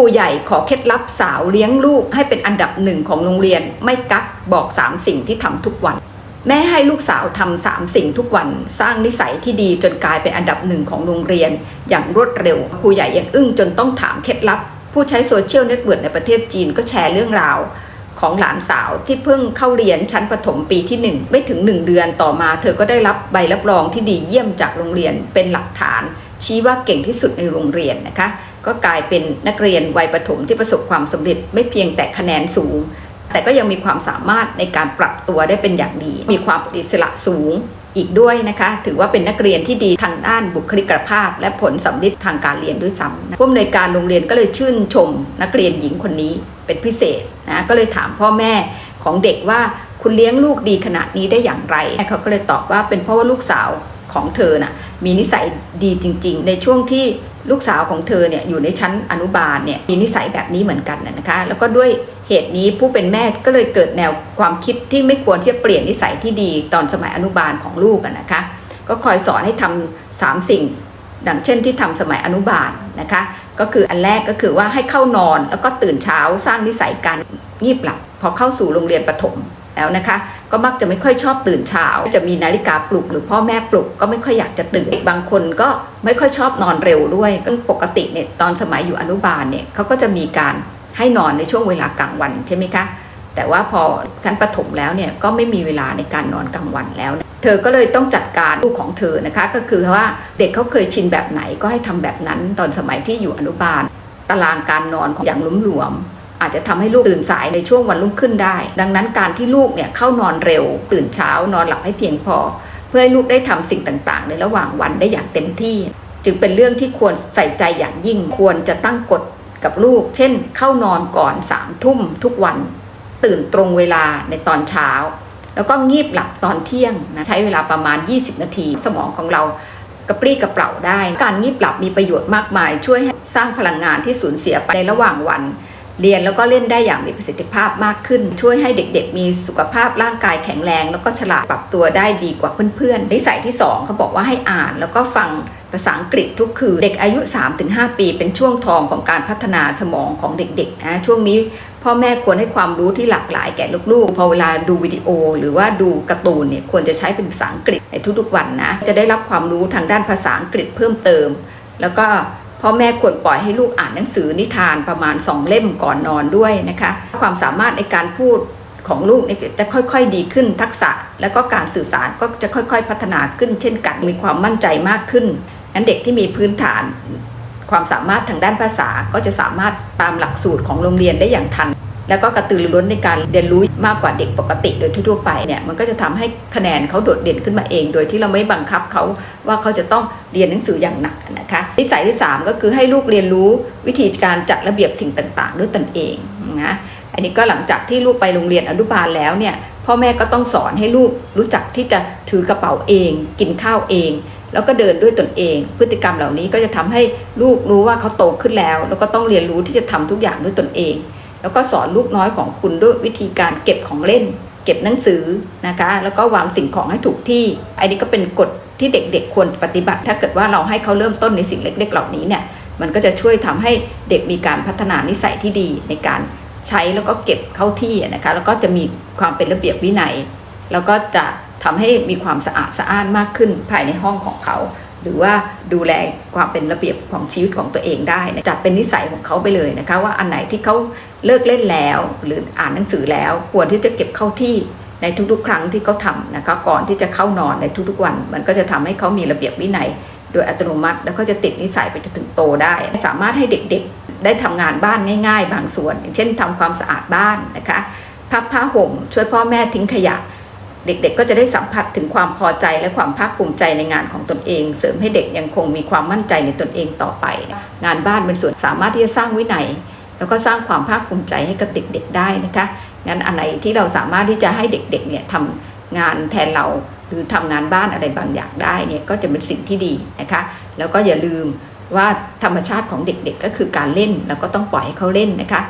รูใหญ่ขอเคล็ดลับสาวเลี้ยงลูกให้เป็นอันดับหนึ่งของโรงเรียน ไม่กักบอกสามสิ่งที่ทำทุกวัน แม่ให้ลูกสาวทำสามสิ่งทุกวัน สร้างนิสัยที่ดีจนกลายเป็นอันดับหนึ่งของโรงเรียน อย่างรวดเร็วครูใหญ่ยังอึ้งจนต้องถามเคล็ดลับ ผู้ใช้โซเชียลเน็ตเวิร์กในประเทศจีนก็แชร์เรื่องราวของหลานสาวที่เพิ่งเข้าเรียนชั้นประถมปีที่ 1 ไม่ถึง 1 เดือนต่อมา เธอก็ได้รับใบรับรองที่ดีเยี่ยมจากโรงเรียนเป็นหลักฐาน ชี้ว่าเก่งที่สุดในโรงเรียนนะคะ ก็กลายเป็นนักเรียนวัยประถมที่ประสบความสำเร็จไม่เพียงแต่คะแนนสูง แต่ก็ยังมีความสามารถในการปรับตัวได้เป็นอย่างดี มีความอิสระสูงอีกด้วยนะคะ ถือว่าเป็นนักเรียนที่ดีทางด้านบุคลิกภาพ และผลสำลิดทางการเรียนด้วยซ้ำผู้อำนวยการโรงเรียนก็เลยชื่นชม นักเรียนหญิงคนนี้เป็นพิเศษนะก็เลยถามพ่อแม่ของเด็กว่าคุณเลี้ยงลูกดีขนาดนี้ได้อย่างไรเขาก็เลยตอบว่าเป็นเพราะว่าลูกสาวของเธอน่ะมีนิสัยดีจริง ๆ ในช่วงที่ ลูกสาวของเธอเนี่ยอยู่ในชั้นอนุบาลเนี่ยมีนิสัยแบบนี้เหมือนกันนะคะ แล้วก็ด้วยเหตุนี้ผู้เป็นแม่ก็เลยเกิดแนวความคิดที่ไม่ควรที่จะเปลี่ยนนิสัยที่ดีตอนสมัยอนุบาลของลูกนะคะ ก็คอยสอนให้ทำสามสิ่ง ดังเช่นที่ทำสมัยอนุบาลนะคะ ก็คืออันแรกก็คือว่าให้เข้านอนแล้วก็ตื่นเช้าสร้างนิสัยการงีบหลับพอเข้าสู่โรงเรียนประถม แล้วนะคะ ก็มักจะไม่ค่อยชอบตื่นเช้า จะมีนาฬิกาปลุกหรือพ่อแม่ปลุกก็ไม่ค่อยอยากจะตื่นบางคนก็ไม่ค่อยชอบนอนเร็วด้วยก็ปกติเนี่ยตอนสมัยอยู่อนุบาลเนี่ยเขาก็จะมีการให้นอนในช่วงเวลากลางวันใช่ไหมคะแต่ว่าพอขั้นประถมแล้วเนี่ยก็ไม่มีเวลาในการนอนกลางวันแล้วนะเธอก็เลยต้องจัดการลูกของเธอนะคะ ก็คือว่าเด็กเขาเคยชินแบบไหนก็ให้ทำแบบนั้นตอนสมัยที่อยู่อนุบาล ตารางการนอนของอย่างหลุมหลวมๆ อาจจะทำให้ลูกตื่นสายในช่วงวันรุ่งขึ้นได้ ดังนั้นการที่ลูกเนี่ยเข้านอนเร็ว ตื่นเช้านอนหลับให้เพียงพอ เพื่อให้ลูกได้ทำสิ่งต่างๆ ในระหว่างวันได้อย่างเต็มที่ จึงเป็นเรื่องที่ควรใส่ใจอย่างยิ่งควรจะตั้งกฎกับลูก เช่น เข้านอนก่อนสามทุ่มทุกวัน ตื่นตรงเวลาในตอนเช้า แล้วก็งีบหลับตอนเที่ยงนะใช้เวลาประมาณ 20 นาที สมองของเรากระปรี้กระเปร่าได้ การงีบหลับมีประโยชน์มากมาย ช่วยให้สร้างพลังงานที่สูญเสียไปในระหว่างวัน เรียนแล้วก็เล่นได้อย่างมีประสิทธิภาพมากขึ้น ช่วยให้เด็กๆ มีสุขภาพร่างกายแข็งแรง แล้วก็ฉลาดปรับตัวได้ดีกว่าเพื่อนๆนิสัยที่สองเขาบอกว่าให้อ่านแล้วก็ฟังภาษาอังกฤษทุกคืนเด็กอายุ 3-5 ปี เป็นช่วงทองของการพัฒนาสมองของเด็กๆนะช่วงนี้พ่อแม่ควรให้ความรู้ที่หลากหลายแก่ลูกๆ พอเวลาดูวิดีโอ หรือว่าดูการ์ตูนเนี่ยควรจะใช้เป็นภาษาอังกฤษในทุกๆวันนะ จะได้รับความรู้ทางด้านภาษาอังกฤษเพิ่มเติม แล้วก็ พ่อแม่ควรปล่อยให้ลูกอ่านหนังสือนิทานประมาณสองเล่มก่อนนอนด้วยนะคะ ความสามารถในการพูดของลูกจะค่อยๆดีขึ้นทักษะ และก็การสื่อสารก็จะค่อยๆ พัฒนาขึ้น เช่นกันมีความมั่นใจมากขึ้นนั้นเด็กที่มีพื้นฐาน ความสามารถทางด้านภาษาก็จะสามารถตามหลักสูตรของโรงเรียนได้อย่างทัน แล้วก็กระตือรือร้นในการเรียนรู้มากกว่าเด็กปกติโดยทั่วไปเนี่ยมันก็จะทำให้คะแนนเขาโดดเด่นขึ้นมาเอง โดยที่เราไม่บังคับเขาว่าเขาจะต้องเรียนหนังสืออย่างหนักนะคะนิสัยที่ 3 ก็คือให้ลูกเรียนรู้วิธีการจัดระเบียบสิ่งต่างๆ ด้วยตนเองนะอันนี้ก็หลังจากที่ลูกไปโรงเรียนอนุบาลแล้วเนี่ยพ่อแม่ก็ต้องสอนให้ลูกรู้จักที่จะถือกระเป๋าเอง กินข้าวเอง แล้วก็เดินด้วยตนเอง พฤติกรรมเหล่านี้ก็จะทำให้ลูกรู้ว่าเขาโตขึ้นแล้ว แล้วก็ต้องเรียนรู้ที่จะทำทุกอย่างด้วยตนเอง แล้วก็สอนลูกน้อยของคุณด้วยวิธีการเก็บของเล่น เก็บหนังสือนะคะ แล้วก็วางสิ่งของให้ถูกที่ อันนี้ก็เป็นกฎที่เด็กๆ ควรปฏิบัติ ถ้าเกิดว่าเราให้เขาเริ่มต้นในสิ่งเล็ก ๆ เหล่านี้เนี่ย มันก็จะช่วยทำให้เด็กมีการพัฒนานิสัยที่ดีในการใช้แล้วก็เก็บเข้าที่นะคะ แล้วก็จะมีความเป็นระเบียบวินัย แล้วก็จะทำให้มีความสะอาดสะอ้านมากขึ้นภายในห้องของเขา หรือว่าดูแลความเป็นระเบียบของชีวิตของตัวเองได้นะจัดเป็นนิสัยของเขาไปเลยนะคะ ว่าอันไหนที่เขาเลิกเล่นแล้ว หรืออ่านหนังสือแล้ว ควรที่จะเก็บเข้าที่ในทุกๆ ครั้งที่เขาทำนะคะก่อนที่จะเข้านอนในทุกๆวัน มันก็จะทำให้เขามีระเบียบวินัย โดยอัตโนมัติ แล้วก็จะติดนิสัยไปจนถึงโตได้ สามารถให้เด็กๆ ได้ทำงานบ้านง่าย ๆ บางส่วน อย่างเช่นทำความสะอาดบ้านนะคะพับผ้าห่มช่วยพ่อแม่ทิ้งขยะ เด็กๆก็จะได้สัมผัสถึงความพอใจและความภาคภูมิใจในงานของตนเอง เสริมให้เด็กยังคงมีความมั่นใจในตนเองต่อไป งานบ้านเป็นส่วนสามารถที่จะสร้างวินัย แล้วก็สร้างความภาคภูมิใจให้กับเด็กๆได้นะคะงั้นอันไหนที่เราสามารถที่จะให้เด็กๆเนี่ยทำงานแทนเราหรือทำงานบ้านอะไรบางอย่างได้เนี่ยก็จะเป็นสิ่งที่ดีนะคะแล้วก็อย่าลืมว่าธรรมชาติของเด็กๆก็คือการเล่นแล้วก็ต้องปล่อยให้เขาเล่นนะคะ